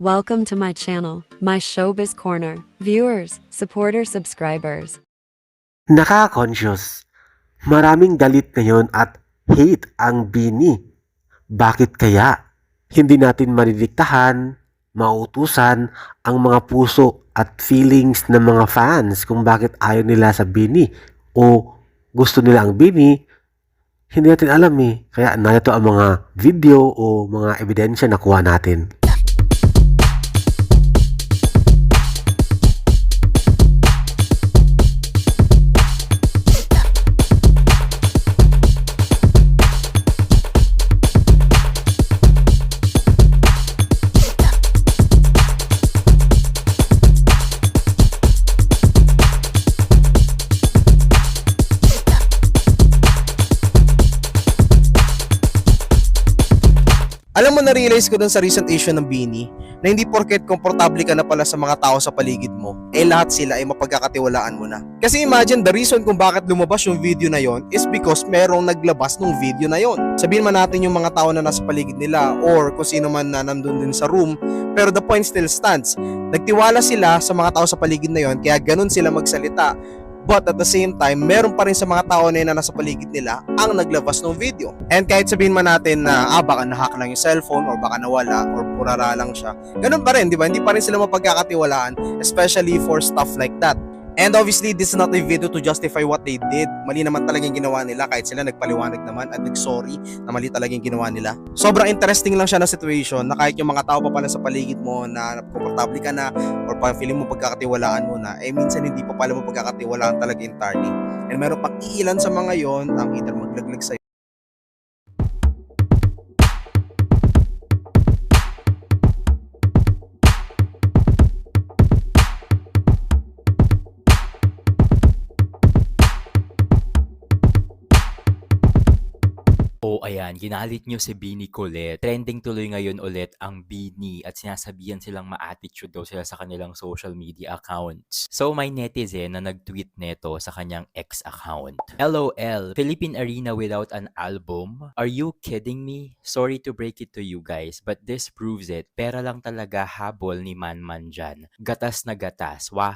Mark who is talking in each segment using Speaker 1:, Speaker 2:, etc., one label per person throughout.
Speaker 1: Welcome to my channel, my showbiz corner. Viewers, supporters, subscribers.
Speaker 2: Nakaka-conscious. Maraming galit ngayon at hate ang bini. Bakit kaya? Hindi natin madidiktahan, mautusan ang mga puso at feelings ng mga fans kung bakit ayaw nila sa bini o gusto nila ang bini. Hindi natin alam eh. Kaya narito ang mga video o mga ebidensya na kuha natin.
Speaker 3: Na-realize ko dun sa recent issue ng Bini na hindi porket komportable ka na pala sa mga tao sa paligid mo, eh lahat sila ay mapagkakatiwalaan mo na. Kasi imagine the reason kung bakit lumabas yung video na yon is because merong naglabas ng video na yon. Sabihin man natin yung mga tao na nasa paligid nila or kung sino man na nandun din sa room, pero the point still stands. Nagtiwala sila sa mga tao sa paligid na yon, kaya ganun sila magsalita. But at the same time, meron pa rin sa mga tao na yun na nasa paligid nila ang naglabas ng video. And kahit sabihin man natin na ah, baka nahack lang yung cellphone or baka nawala or purara lang siya. Ganun pa rin, di ba? Hindi pa rin sila mapagkakatiwalaan, especially for stuff like that. And obviously, this is not a video to justify what they did. Mali naman talaga yung ginawa nila kahit sila nagpaliwanag naman at nag-sorry na mali talaga yung ginawa nila. Sobrang interesting lang siya na situation na kahit yung mga tao pa pala sa paligid mo na komportable ka na or pa feeling mo pagkakatiwalaan mo na, eh minsan hindi pa pala mo pagkakatiwalaan talaga entirely. And meron pang ilan sa mga yon ang either maglaglag sa
Speaker 4: Oh, ayan, ginalit nyo si Bini Colette. Trending tuloy ngayon ulit ang Bini at sinasabihan silang ma-attitude daw sila sa kanilang social media accounts. So, may netizen na nag-tweet neto sa kanyang ex account. LOL, Philippine Arena without an album? Are you kidding me? Sorry to break it to you guys, but this proves it. Pera lang talaga habol ni Manman dyan. Gatas na gatas. Wah.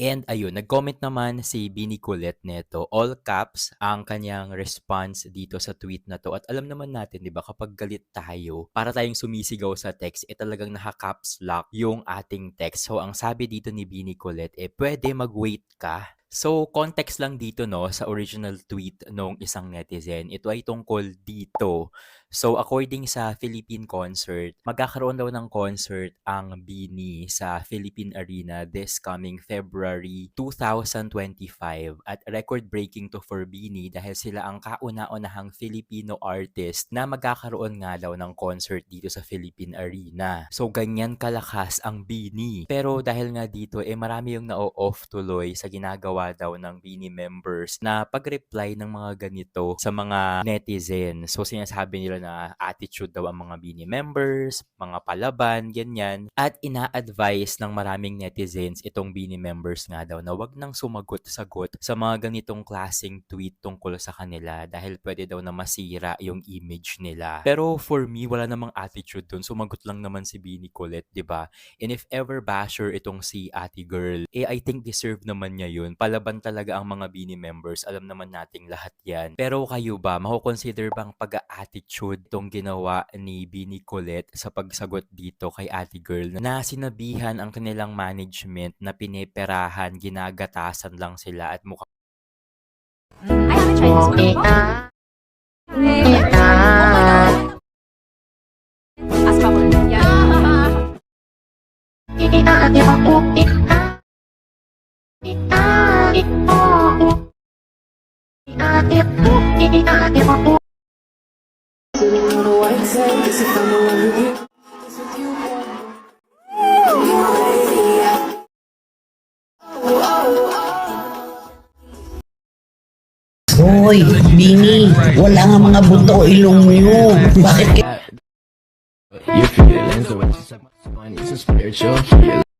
Speaker 4: And ayun, nag-comment naman si Bini Colette neto. All caps ang kanyang response dito sa tweet na to. At alam naman natin, di ba, kapag galit tayo, para tayong sumisigaw sa text, eh talagang naka-caps lock yung ating text. So, ang sabi dito ni Bini Colette, eh pwede mag-wait ka So, context lang dito no sa original tweet nung isang netizen. Ito ay tungkol dito. So, according sa Philippine Concert, magkakaroon daw ng concert ang Bini sa Philippine Arena this coming February 2025. At record-breaking to for Bini dahil sila ang kauna-unahang Filipino artist na magkakaroon nga daw ng concert dito sa Philippine Arena. So, ganyan kalakas ang Bini. Pero dahil nga dito, eh marami yung na-off tuloy sa ginagawa daw ng Bini members na pag-reply ng mga ganito sa mga netizen. So, sinasabi nila na attitude daw ang mga Bini members, mga palaban, ganyan. At ina-advise ng maraming netizens itong Bini members nga daw na wag nang sumagot-sagot sa mga ganitong klaseng tweet tungkol sa kanila dahil pwede daw na masira yung image nila. Pero for me, wala namang attitude dun. Sumagot lang naman si Bini Colette, 'di ba? And if ever basher itong si ate girl, eh I think deserve naman niya yun. Palaban talaga ang mga Bini members. Alam naman nating lahat yan. Pero kayo ba, makukonsider bang pag-attitude tong ginawa ni Bini Colette sa pagsagot dito kay ate girl na sinabihan ang kanilang management na pineperahan, ginagatasan lang sila at mukha
Speaker 5: I haven't tried this before. Ask. Yeah.
Speaker 6: Hoy, Bini, wala nga mga buto ilong mo. Bakit
Speaker 7: Your feelings are what you said, it's a spiritual healing.